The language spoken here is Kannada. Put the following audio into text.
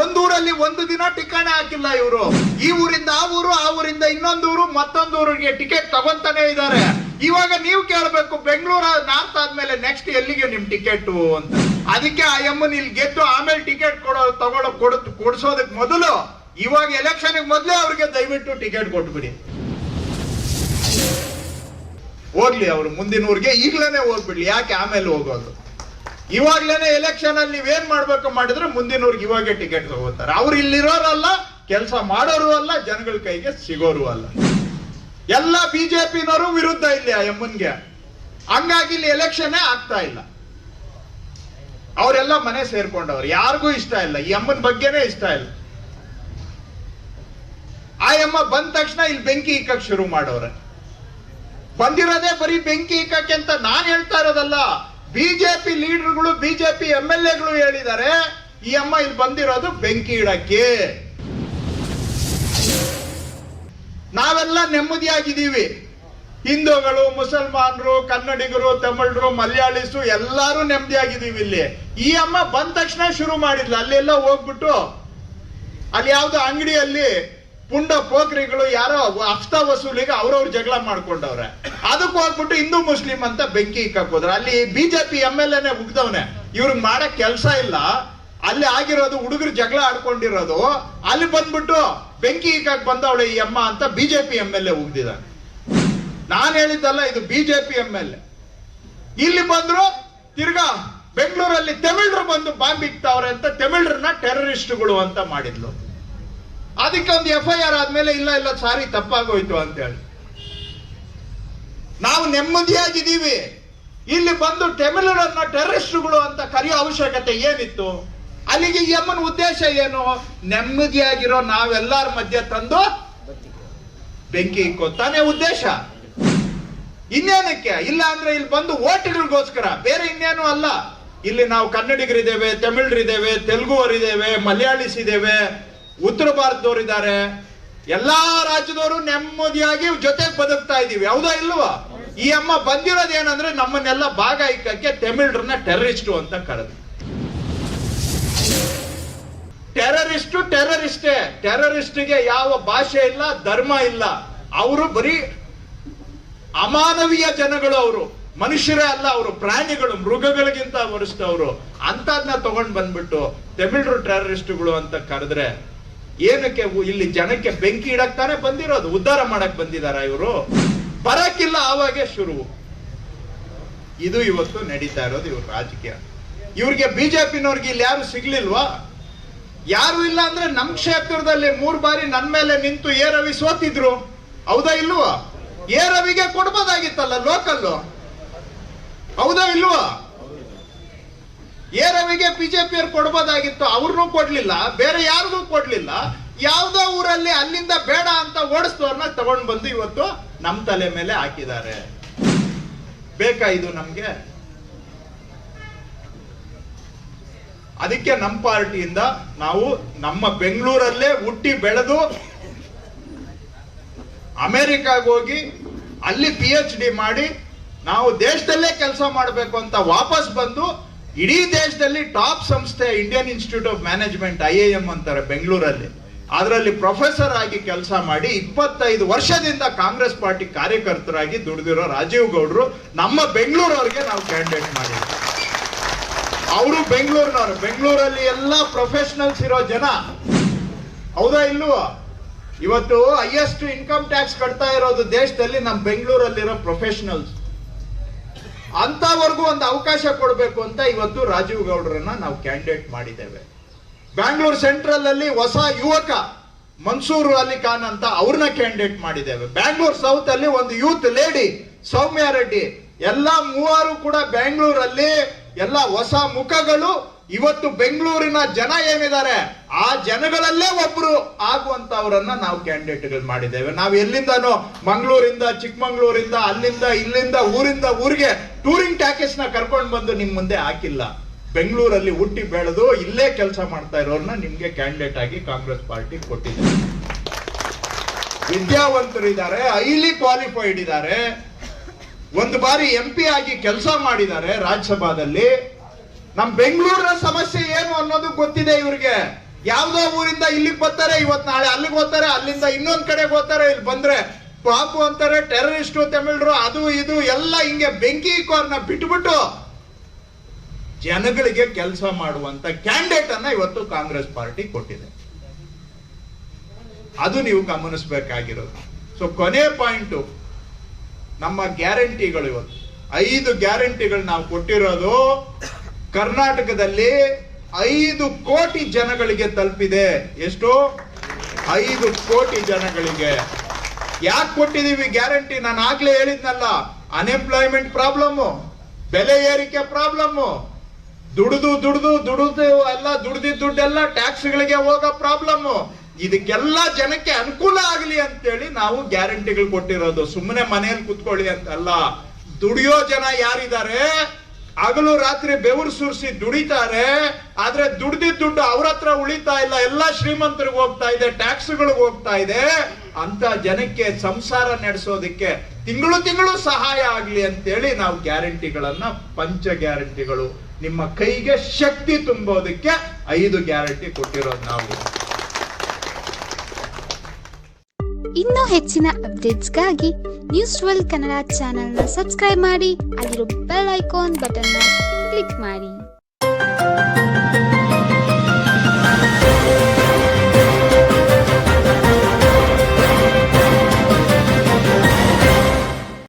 ಬೆಂಗಳೂರಲ್ಲಿ ಒಂದು ದಿನ ಟಿಕಾಣೆ ಹಾಕಿಲ್ಲ ಇವರು. ಈ ಊರಿಂದ ಆ ಊರು, ಆ ಊರಿಂದ ಇನ್ನೊಂದು ಊರು, ಮತ್ತೊಂದು ಊರಿಗೆ ಟಿಕೆಟ್ ತಗೊಂತಾನೆ ಇದ್ದಾರೆ. ಇವಾಗ ನೀವು ಕೇಳಬೇಕು, ಬೆಂಗಳೂರು ನಾರ್ತ್ ಆದ್ಮೇಲೆ ನೆಕ್ಸ್ಟ್ ಎಲ್ಲಿಗೆ ನಿಮ್ ಟಿಕೆಟ್ ಅಂತ. ಅದಕ್ಕೆ ಆ ಎಮ್ಮನ್ ಇಲ್ಲಿ ಗೆದ್ದು ಆಮೇಲೆ ಟಿಕೆಟ್ ಕೊಡೋ, ತಗೊಳ್ಳೋ ಕೊಡ ಕೊಡ್ಸೋದಕ್ ಮೊದಲು ಇವಾಗ ಎಲೆಕ್ಷನ್ ಮೊದಲೇ ಅವ್ರಿಗೆ ದಯವಿಟ್ಟು ಟಿಕೆಟ್ ಕೊಟ್ಬಿಡಿ. ಹೋಗ್ಲಿ ಅವರು, ಮುಂದಿನ ಊರಿಗೆ ಈಗ್ಲೇನೆ ಹೋಗ್ಬಿಡ್ಲಿ, ಯಾಕೆ ಆಮೇಲೆ ಹೋಗೋದು? ಇವಾಗ್ಲೇನೆ ಎಲೆಕ್ಷನ್ ಅಲ್ಲಿ ಏನ್ ಮಾಡ್ಬೇಕು ಮಾಡಿದ್ರೆ ಮುಂದಿನವ್ರಿಗೆ ಇವಾಗೆ ಟಿಕೆಟ್ ತಗೋತಾರೆ. ಅವ್ರು ಇಲ್ಲಿರೋರಲ್ಲ, ಕೆಲಸ ಮಾಡೋರು ಅಲ್ಲ, ಜನಗಳ ಕೈಗೆ ಸಿಗೋರು ಅಲ್ಲ. ಎಲ್ಲ ಬಿಜೆಪಿನವರು ವಿರುದ್ಧ ಇಲ್ಲಿ ಆ ಎಮ್ಮನ್ಗೆ ಹಂಗಾಗಿ ಇಲ್ಲಿ ಎಲೆಕ್ಷನ್ ಆಗ್ತಾ ಇಲ್ಲ. ಅವರೆಲ್ಲ ಮನೆ ಸೇರ್ಕೊಂಡವ್ರು. ಯಾರಿಗೂ ಇಷ್ಟ ಇಲ್ಲ. ಈ ಅಮ್ಮನ ಬಗ್ಗೆನೇ ಇಷ್ಟ ಇಲ್ಲ. ಆ ಅಮ್ಮ ಬಂದ ತಕ್ಷಣ ಇಲ್ಲಿ ಬೆಂಕಿ ಇಕ್ಕಕ್ ಶುರು ಮಾಡೋರೆ. ಬಂದಿರೋದೇ ಬರೀ ಬೆಂಕಿ ಇಕ್ಕಕ್ಕೆ ಅಂತ ನಾನು ಹೇಳ್ತಾ ಇರೋದಲ್ಲ. ಬಿಜೆಪಿ ಲೀಡರ್ಗಳು, ಬಿಜೆಪಿ ಎಂ ಎಲ್ ಎಗಳು ಹೇಳಿದ್ದಾರೆ, ಈ ಅಮ್ಮ ಇಲ್ಲಿ ಬಂದಿರೋದು ಬೆಂಕಿ ಇಡಕ್ಕೆ. ನಾವೆಲ್ಲ ನೆಮ್ಮದಿಯಾಗಿದ್ದೀವಿ. ಹಿಂದೂಗಳು, ಮುಸಲ್ಮಾನರು, ಕನ್ನಡಿಗರು, ತಮಿಳರು, ಮಲಯಾಳಿಸು ಎಲ್ಲರೂ ನೆಮ್ಮದಿಯಾಗಿದ್ದೀವಿ ಇಲ್ಲಿ. ಈ ಅಮ್ಮ ಬಂದ ತಕ್ಷಣ ಶುರು ಮಾಡಿದ್ಲು, ಅಲ್ಲೆಲ್ಲ ಹೋಗ್ಬಿಟ್ಟು. ಅಲ್ಲಿ ಯಾವ್ದೋ ಅಂಗಡಿಯಲ್ಲಿ ಪುಂಡ ಪೋಖ್ರಿಗಳು ಯಾರೋ ಹಫ್ತಾ ವಸೂಲಿಗೆ ಅವ್ರವ್ರ ಜಗಳ ಮಾಡ್ಕೊಂಡವ್ರೆ. ಅದಕ್ಕೆ ಹೋಗ್ಬಿಟ್ಟು ಹಿಂದೂ ಮುಸ್ಲಿಂ ಅಂತ ಬೆಂಕಿ ಇಕ್ಕಕ್ ಹೋದ್ರೆ ಅಲ್ಲಿ ಬಿಜೆಪಿ ಎಂ ಎಲ್ ಎನೆ ಉಗ್ದವನೆ. ಇವ್ರಿಗೆ ಮಾಡಕ್ ಕೆಲಸ ಇಲ್ಲ. ಅಲ್ಲಿ ಆಗಿರೋದು ಹುಡುಗರು ಜಗಳ ಆಡ್ಕೊಂಡಿರೋದು. ಅಲ್ಲಿ ಬಂದ್ಬಿಟ್ಟು ಬೆಂಕಿ ಇಕ್ಕಾಕ್ ಬಂದವಳೆ ಈ ಅಮ್ಮ ಅಂತ ಬಿಜೆಪಿ ಎಂ ಎಲ್ ಎ ಉಗ್ದಿದ ನಾನು ಹೇಳಿದ್ದಲ್ಲ, ಇದು ಬಿಜೆಪಿ ಎಂ ಎಲ್ ಎ ಇಲ್ಲಿ ಬಂದ್ರು ತಿರ್ಗಾ ಬೆಂಗಳೂರಲ್ಲಿ ತಮಿಳ್ರು ಬಂದು ಬಾಂಬ್ ಇಕ್ತಾವ್ರೆ ಅಂತ ತಮಿಳ್ರನ್ನ ಟೆರರಿಸ್ಟ್ಗಳು ಅಂತ ಮಾಡಿದ್ಲು. ಅದಕ್ಕೆ ಒಂದು ಎಫ್ ಐ ಆರ್ ಆದ್ಮೇಲೆ ಇಲ್ಲ ಇಲ್ಲ, ಸಾರಿ, ತಪ್ಪಾಗೋಯ್ತು ಅಂತ ಹೇಳಿ ನಾವು ನೆಮ್ಮದಿಯಾಗಿದ್ದೀವಿ. ಇಲ್ಲಿ ಬಂದು ತಮಿಳರನ್ನ ಟೆರರಿಸ್ಟ್ಗಳು ಅಂತ ಕರೆಯೋ ಅವಶ್ಯಕತೆ ಏನಿತ್ತು? ಅಲ್ಲಿಗೆ ಯಮ್ಮನ ಉದ್ದೇಶ ಏನು? ನೆಮ್ಮದಿಯಾಗಿರೋ ನಾವೆಲ್ಲರ ಮಧ್ಯೆ ತಂದು ಬೆಂಕಿ ಇಕ್ಕೋ ಉದ್ದೇಶ. ಇನ್ನೇನಕ್ಕೆ? ಇಲ್ಲ ಅಂದ್ರೆ ಇಲ್ಲಿ ಬಂದು ಓಟ್ಗಳಿಗೋಸ್ಕರ, ಬೇರೆ ಇನ್ನೇನು ಅಲ್ಲ. ಇಲ್ಲಿ ನಾವು ಕನ್ನಡಿಗರಿದ್ದೇವೆ, ತಮಿಳರಿದ್ದೇವೆ, ತೆಲುಗುವರಿದ್ದೇವೆ ಮಲಯಾಳಿಸ್ ಇದ್ದೇವೆ ಉತ್ತರ ಭಾರತದವರಿದ್ದಾರೆ ಎಲ್ಲಾ ರಾಜ್ಯದವರು ನೆಮ್ಮದಿಯಾಗಿ ಜೊತೆಗೆ ಬದುಕ್ತಾ ಇದೀವಿ ಹೌದಾ ಇಲ್ವಾ? ಈ ಅಮ್ಮ ಬಂದಿರೋದು ಏನಂದ್ರೆ ನಮ್ಮನ್ನೆಲ್ಲ ಭಾಗ ಇಕ್ಕಕ್ಕೆ ತಮಿಳ್ರನ್ನ ಟೆರರಿಸ್ಟು ಅಂತ ಕರೆದ್ರು ಟೆರರಿಸ್ಟು ಟೆರರಿಸ್ಟೇ. ಟೆರರಿಸ್ಟ್ಗೆ ಯಾವ ಭಾಷೆ ಇಲ್ಲ, ಧರ್ಮ ಇಲ್ಲ. ಅವರು ಬರೀ ಅಮಾನವೀಯ ಜನಗಳು ಅವರು. ಮನುಷ್ಯರೇ ಅಲ್ಲ ಅವರು. ಪ್ರಾಣಿಗಳು, ಮೃಗಗಳಿಗಿಂತ ಹೊರಿಸ್ತವ್ರು ಅಂತದನ್ನ ತಗೊಂಡ್ ಬಂದ್ಬಿಟ್ಟು ತಮಿಳ್ರು ಟೆರರಿಸ್ಟ್ಗಳು ಅಂತ ಕರೆದ್ರೆ ಏನಕ್ಕೆ ಇಲ್ಲಿ ಜನಕ್ಕೆ ಬೆಂಕಿ ಇಡಕ್ ಬಂದಿರೋದು? ಉದ್ಧಾರ ಮಾಡಕ್ ಬಂದಿದಾರ ಇವರು? ಬರಕ್ಕಿಲ್ಲ ಆವಾಗೆ ಶುರು. ಇದು ಇವತ್ತು ನಡೀತಾ ಇರೋದು ಇವ್ರ ರಾಜಕೀಯ. ಇವ್ರಿಗೆ ಬಿಜೆಪಿನವ್ರಿಗೆ ಇಲ್ಲಿ ಯಾರು ಸಿಗ್ಲಿಲ್ವಾ? ಯಾರು ಇಲ್ಲ ಅಂದ್ರೆ ನಮ್ ಕ್ಷೇತ್ರದಲ್ಲಿ ಮೂರ್ ಬಾರಿ ನನ್ ಮೇಲೆ ನಿಂತು ಎ ರವಿ ಸೋತಿದ್ರು. ಹೌದಾ ಇಲ್ವಾ? ಎ ರವಿಗೆ ಕೊಡ್ಬೋದಾಗಿತ್ತಲ್ಲ ಲೋಕಲ್ಲು. ಹೌದಾ ಇಲ್ವಾ? ಎ ರವಿಗೆ ಬಿಜೆಪಿ ಅವ್ರು ಕೊಡ್ಬೋದಾಗಿತ್ತು ಅವ್ರನ್ನೂ ಕೊಡ್ಲಿಲ್ಲ, ಬೇರೆ ಯಾರಿಗೂ ಕೊಡ್ಲಿಲ್ಲ. ಯಾವ್ದೋ ಊರಲ್ಲಿ ಅಲ್ಲಿಂದ ಬೇಡ ಅಂತ ಓಡಿಸ್ತವ್ರನ್ನ ತಗೊಂಡ್ ಬಂದು ಇವತ್ತು ನಮ್ ತಲೆ ಮೇಲೆ ಹಾಕಿದ್ದಾರೆ. ಬೇಕಾ ಇದು ನಮ್ಗೆ? ಅದಕ್ಕೆ ನಮ್ಮ ಪಾರ್ಟಿಯಿಂದ ನಾವು ನಮ್ಮ ಬೆಂಗಳೂರಲ್ಲೇ ಹುಟ್ಟಿ ಬೆಳೆದು ಅಮೆರಿಕಾಗ ಹೋಗಿ ಅಲ್ಲಿ ಪಿ ಎಚ್ ಡಿ ಮಾಡಿ ನಾವು ದೇಶದಲ್ಲೇ ಕೆಲಸ ಮಾಡಬೇಕು ಅಂತ ವಾಪಸ್ ಬಂದು ಇಡೀ ದೇಶದಲ್ಲಿ ಟಾಪ್ ಸಂಸ್ಥೆ Indian institute of management I A ಅಂತಾರೆ ಬೆಂಗಳೂರಲ್ಲಿ. ಅದರಲ್ಲಿ ಪ್ರೊಫೆಸರ್ ಆಗಿ ಕೆಲಸ ಮಾಡಿ ಇಪ್ಪತ್ತೈದು ವರ್ಷದಿಂದ ಕಾಂಗ್ರೆಸ್ ಪಾರ್ಟಿ ಕಾರ್ಯಕರ್ತರಾಗಿ ದುಡಿದಿರೋ ರಾಜೀವ್ ಗೌಡ್ರು ನಮ್ಮ ಬೆಂಗಳೂರವ್ರಿಗೆ ನಾವು ಕ್ಯಾಂಡಿಡೇಟ್ ಮಾಡಿದ್ವಿ. ಅವರು ಬೆಂಗಳೂರಿನವರು. ಬೆಂಗಳೂರಲ್ಲಿ ಎಲ್ಲ ಪ್ರೊಫೆಷನಲ್ಸ್ ಇರೋ ಜನ. ಹೌದಾ ಇಲ್ವ? ಇವತ್ತು ಹೈಯೆಸ್ಟ್ ಇನ್ಕಮ್ ಟ್ಯಾಕ್ಸ್ ಕಟ್ತಾ ಇರೋದು ದೇಶದಲ್ಲಿ ನಮ್ಮ ಬೆಂಗಳೂರಲ್ಲಿರೋ ಪ್ರೊಫೆಷನಲ್ಸ್ ಅಂತವರೆಗೂ ಒಂದು ಅವಕಾಶ ಕೊಡಬೇಕು ಅಂತ ಇವತ್ತು ರಾಜೀವ್ ಗೌಡರನ್ನ ನಾವು ಕ್ಯಾಂಡಿಡೇಟ್ ಮಾಡಿದ್ದೇವೆ. ಬ್ಯಾಂಗ್ಳೂರ್ ಸೆಂಟ್ರಲ್ ಅಲ್ಲಿ ಹೊಸ ಯುವಕ ಮನ್ಸೂರ್ ಅಲಿ ಖಾನ್ ಅಂತ ಅವ್ರನ್ನ ಕ್ಯಾಂಡಿಡೇಟ್ ಮಾಡಿದ್ದೇವೆ. ಬ್ಯಾಂಗ್ಳೂರ್ ಸೌತ್ ಅಲ್ಲಿ ಒಂದು ಯೂತ್ ಲೇಡಿ ಸೌಮ್ಯ ರೆಡ್ಡಿ. ಎಲ್ಲ ಮೂವರು ಕೂಡ ಬ್ಯಾಂಗ್ಳೂರಲ್ಲಿ ಎಲ್ಲ ಹೊಸ ಮುಖಗಳು ಇವತ್ತು ಬೆಂಗಳೂರಿನ ಜನ ಏನಿದ್ದಾರೆ, ಆ ಜನಗಳಲ್ಲೇ ಒಬ್ರು ಆಗುವಂತವರನ್ನ ನಾವು ಕ್ಯಾಂಡಿಡೇಟ್ಗಳು ಮಾಡಿದ್ದೇವೆ. ನಾವು ಎಲ್ಲಿಂದನೋ ಮಂಗಳೂರಿಂದ, ಚಿಕ್ಕಮಂಗ್ಳೂರಿಂದ, ಅಲ್ಲಿಂದ, ಇಲ್ಲಿಂದ, ಊರಿಂದ, ಊರಿಗೆ ಟೂರಿಂಗ್ ಟ್ಯಾಕೆಸ್ನ ಕರ್ಕೊಂಡು ಬಂದು ನಿಮ್ ಮುಂದೆ ಹಾಕಿಲ್ಲ. ಬೆಂಗಳೂರಲ್ಲಿ ಹುಟ್ಟಿ ಬೆಳೆದು ಇಲ್ಲೇ ಕೆಲಸ ಮಾಡ್ತಾ ಇರೋರನ್ನ ನಿಮ್ಗೆ ಕ್ಯಾಂಡಿಡೇಟ್ ಆಗಿ ಕಾಂಗ್ರೆಸ್ ಪಾರ್ಟಿ ಕೊಟ್ಟಿದೆ. ವಿದ್ಯಾವಂತರಿದ್ದಾರೆ ಹೈಲಿ ಕ್ವಾಲಿಫೈಡ್ ಇದ್ದಾರೆ. ಒಂದು ಬಾರಿ ಎಂ ಪಿ ಆಗಿ ಕೆಲಸ ಮಾಡಿದ್ದಾರೆ ರಾಜ್ಯಸಭಾದಲ್ಲಿ. ನಮ್ ಬೆಂಗಳೂರಿನ ಸಮಸ್ಯೆ ಏನು ಅನ್ನೋದು ಗೊತ್ತಿದೆ ಇವ್ರಿಗೆ. ಯಾವ್ದೋ ಊರಿಂದ ಇಲ್ಲಿಗೆ ಬರ್ತಾರೆ, ಇವತ್ ನಾಳೆ ಅಲ್ಲಿಗೆ ಹೋಗ್ತಾರೆ, ಅಲ್ಲಿಂದ ಇನ್ನೊಂದ್ ಕಡೆ ಹೋಗ್ತಾರೆ ಇಲ್ಲಿ ಬಂದ್ರೆ ಪಾಪು ಅಂತಾರೆ, ಟೆರರಿಸ್ಟು ತಮಿಳ್ರು, ಅದು ಇದು, ಎಲ್ಲ ಹಿಂಗೆ ಬೆಂಕಿ ಕೋರ್ನ ಬಿಟ್ಬಿಟ್ಟು ಜನಗಳಿಗೆ ಕೆಲಸ ಮಾಡುವಂತ ಕ್ಯಾಂಡಿಡೇಟ್ ಅನ್ನ ಇವತ್ತು ಕಾಂಗ್ರೆಸ್ ಪಾರ್ಟಿ ಕೊಟ್ಟಿದೆ. ಅದು ನೀವು ಗಮನಿಸಬೇಕಾಗಿರೋದು. ಸೊ ಕೊನೆ ಪಾಯಿಂಟು, ನಮ್ಮ ಗ್ಯಾರಂಟಿಗಳು ಇವತ್ತು. ಐದು ಗ್ಯಾರಂಟಿಗಳು ನಾವು ಕೊಟ್ಟಿರೋದು ಕರ್ನಾಟಕದಲ್ಲಿ ಐದು ಕೋಟಿ ಜನಗಳಿಗೆ ತಲುಪಿದೆ. ಎಷ್ಟು? ಐದು ಕೋಟಿ ಜನಗಳಿಗೆ. ಯಾಕೆ ಕೊಟ್ಟಿದೀವಿ ಗ್ಯಾರಂಟಿ? ನಾನು ಆಗ್ಲೇ ಹೇಳಿದ್ನಲ್ಲ ಅನ್ಎಂಪ್ಲಾಯ್ಮೆಂಟ್ ಪ್ರಾಬ್ಲಮ್ ಬೆಲೆ ಏರಿಕೆ ಪ್ರಾಬ್ಲಮ್ ದುಡಿದು ದುಡಿದು ದುಡಿದು ಎಲ್ಲ ದುಡ್ದಿದ್ದ ದುಡ್ಡೆಲ್ಲ ಟ್ಯಾಕ್ಸ್ಗಳಿಗೆ ಹೋಗೋ ಪ್ರಾಬ್ಲಮ್ ಇದಕ್ಕೆಲ್ಲ ಜನಕ್ಕೆ ಅನುಕೂಲ ಆಗಲಿ ಅಂತೇಳಿ ನಾವು ಗ್ಯಾರಂಟಿಗಳು ಕೊಟ್ಟಿರೋದು. ಸುಮ್ಮನೆ ಮನೆಯಲ್ಲಿ ಕುತ್ಕೊಳ್ಳಿ ಅಂತಲ್ಲ ದುಡಿಯೋ ಜನ ಯಾರಿದ್ದಾರೆ? ಹಗಲು ರಾತ್ರಿ ಬೆವರು ಸುರಿಸಿ ದುಡಿತಾರೆ, ಆದ್ರೆ ದುಡ್ದಿದ್ ದುಡ್ಡು ಅವ್ರ ಹತ್ರ ಉಳಿತಾ ಇಲ್ಲ, ಎಲ್ಲ ಶ್ರೀಮಂತರಿಗೆ ಹೋಗ್ತಾ ಇದೆ, ಟ್ಯಾಕ್ಸ್ಗಳಿಗೆ ಹೋಗ್ತಾ ಇದೆ. ಅಂತ ಜನಕ್ಕೆ ಸಂಸಾರ ನಡೆಸೋದಕ್ಕೆ ತಿಂಗಳು ತಿಂಗಳು ಸಹಾಯ ಆಗ್ಲಿ ಅಂತೇಳಿ ನಾವು ಗ್ಯಾರಂಟಿಗಳನ್ನ, ಪಂಚ ಗ್ಯಾರಂಟಿಗಳು, ನಿಮ್ಮ ಕೈಗೆ ಶಕ್ತಿ ತುಂಬೋದಕ್ಕೆ ಐದು ಗ್ಯಾರಂಟಿ ಕೊಟ್ಟಿರೋದು ನಾವು. ಇನ್ನೂ ಹೆಚ್ಚಿನ ಅಪ್ಡೇಟ್ಸ್ಗಾಗಿ ನ್ಯೂಸ್ ಟ್ವೆಲ್ ಕನ್ನಡ ಚಾನೆಲ್ನ ಸಬ್ಸ್ಕ್ರೈಬ್ ಮಾಡಿ, ಅಲ್ಲಿರೋ ಬೆಲ್ ಐಕಾನ್ ಬಟನ್ನ ಕ್ಲಿಕ್ ಮಾಡಿ.